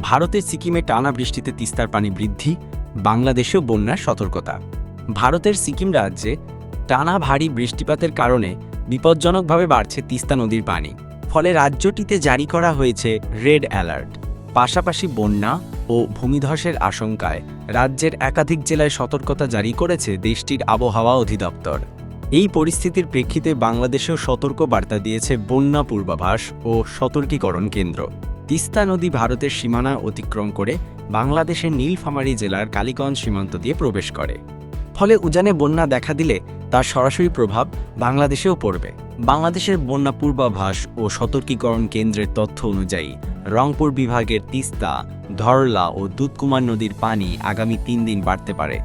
ভারতের সিকিমে টানা বৃষ্টিতে তিস্তার পানি বৃদ্ধি, বাংলাদেশেও বন্যার সতর্কতা। ভারতের সিকিম রাজ্যে টানা ভারী বৃষ্টিপাতের কারণে বিপজ্জনকভাবে বাড়ছে তিস্তা নদীর পানি, ফলে রাজ্যটিতে জারি করা হয়েছে রেড অ্যালার্ট। পাশাপাশি বন্যা ও ভূমিধসের আশঙ্কায় রাজ্যের একাধিক জেলায় সতর্কতা জারি করেছে দেশটির আবহাওয়া অধিদপ্তর। এই পরিস্থিতির প্রেক্ষিতে বাংলাদেশেও সতর্ক বার্তা দিয়েছে বন্যা পূর্বাভাস ও সতর্কীকরণ কেন্দ্র। তিস্তা নদী ভারতের সীমানা অতিক্রম করে বাংলাদেশের নীলফামারী জেলার কালীগঞ্জ সীমান্ত দিয়ে প্রবেশ করে। ফলে উজানে বন্যা দেখা দিলে তার সরাসরি প্রভাব বাংলাদেশেও পড়বে। বাংলাদেশের বন্যা পূর্বাভাস ও সতর্কীকরণ কেন্দ্রের তথ্য অনুযায়ী রংপুর বিভাগের তিস্তা, ধরলা ও দুধকুমার নদীর পানি আগামী তিন দিন বাড়তে পারে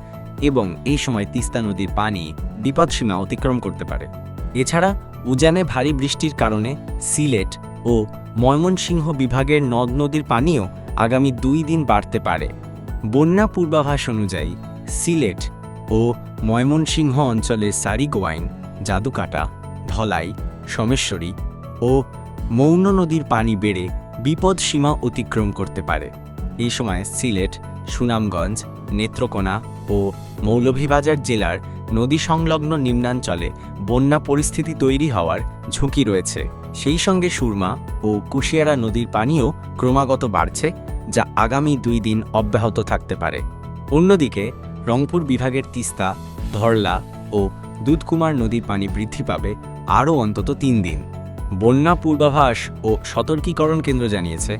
এবং এই সময় তিস্তা নদীর পানি বিপদসীমা অতিক্রম করতে পারে। এছাড়া উজানে ভারী বৃষ্টির কারণে সিলেট ও ময়মনসিংহ বিভাগের নদ নদীর পানিও আগামী দুই দিন বাড়তে পারে। বন্যা পূর্বাভাস অনুযায়ী সিলেট ও ময়মনসিংহ অঞ্চলের সারিগোয়াইন, জাদুকাটা, ধলাই, সোমেশ্বরী ও মৌন নদীর পানি বেড়ে বিপদ সীমা অতিক্রম করতে পারে। এই সময় সিলেট, সুনামগঞ্জ, নেত্রকোনা ও মৌলভীবাজার জেলার নদী সংলগ্ন নিম্নাঞ্চলে বন্যা পরিস্থিতি তৈরি হওয়ার ঝুঁকি রয়েছে। সেই সঙ্গে সুরমা ও কুশিয়ারা নদীর পানিও ক্রমাগত বাড়ছে, যা আগামী দুই দিন অব্যাহত থাকতে পারে। অন্যদিকে, রংপুর বিভাগের তিস্তা, ধরলা ও দুধকুমার নদীর পানি বৃদ্ধি পাবে আরও অন্তত তিন দিন। বন্যা পূর্বাভাস ও সতর্কীকরণ কেন্দ্র জানিয়েছে,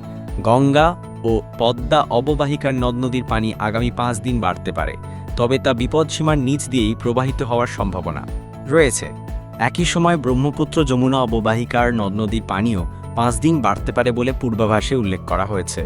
গঙ্গা ও পদ্মা অববাহিকার নদ নদীর পানি আগামী পাঁচ দিন বাড়তে পারে, তবে তা বিপদসীমার নিচ দিয়েই প্রবাহিত হওয়ার সম্ভাবনা রয়েছে। একই সময় ব্রহ্মপুত্র যমুনা অববাহিকার নদ নদীর পানিও পাঁচ দিন বাড়তে পারে বলে পূর্বাভাসে উল্লেখ করা হয়েছে।